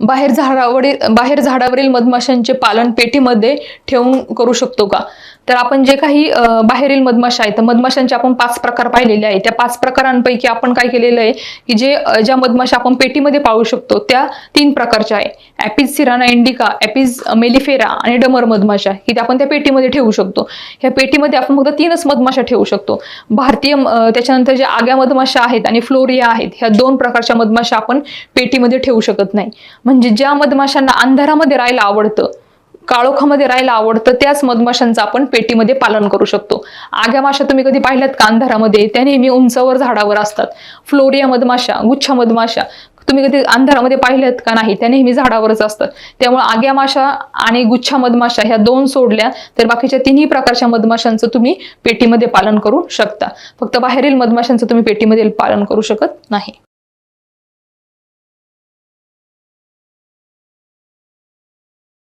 बाहेर झाडावरील बाहेर झाडावरील मधमाशांचे पालन पेटीमध्ये ठेवून करू शकतो का? तर आपण जे काही बाहेरील मधमाशा आहेत तर मधमाशांचे आपण पाच प्रकार पाहिलेले आहेत. त्या पाच प्रकारांपैकी आपण काय केलेलं आहे की जे ज्या मधमाशा आपण पेटीमध्ये पाळू शकतो त्या तीन प्रकारच्या आहे. ॲपिस सिराना इंडिका ॲपिस मेलिफेरा आणि डमर मधमाशा ही आपण त्या पेटीमध्ये ठेवू शकतो. ह्या पेटीमध्ये आपण फक्त तीनच मधमाशा ठेवू शकतो. भारतीय त्याच्यानंतर ज्या आग्या मधमाशा आहेत आणि फ्लोरिया आहेत ह्या दोन प्रकारच्या मधमाशा आपण पेटीमध्ये ठेवू शकत नाही. म्हणजे ज्या मधमाशांना अंधारामध्ये राहायला आवडतं काळोखामध्ये राहायला आवडतं त्याच मधमाशांचं आपण पेटीमध्ये पालन करू शकतो. आग्या माशा तुम्ही कधी पाहिल्यात का अंधारामध्ये? त्या नेहमी उंचावर झाडावर असतात. फ्लोरिया मधमाशा गुच्छा मधमाशा तुम्ही कधी अंधारामध्ये पाहिलेत का नाही त्या नेहमी झाडावरच असतात. त्यामुळे आग्या माशा आणि गुच्छा मधमाशा ह्या दोन सोडल्या तर बाकीच्या तिन्ही प्रकारच्या मधमाशांचं तुम्ही पेटीमध्ये पालन करू शकता. फक्त बाहेरील मधमाशांचं तुम्ही पेटीमध्ये पालन करू शकत नाही.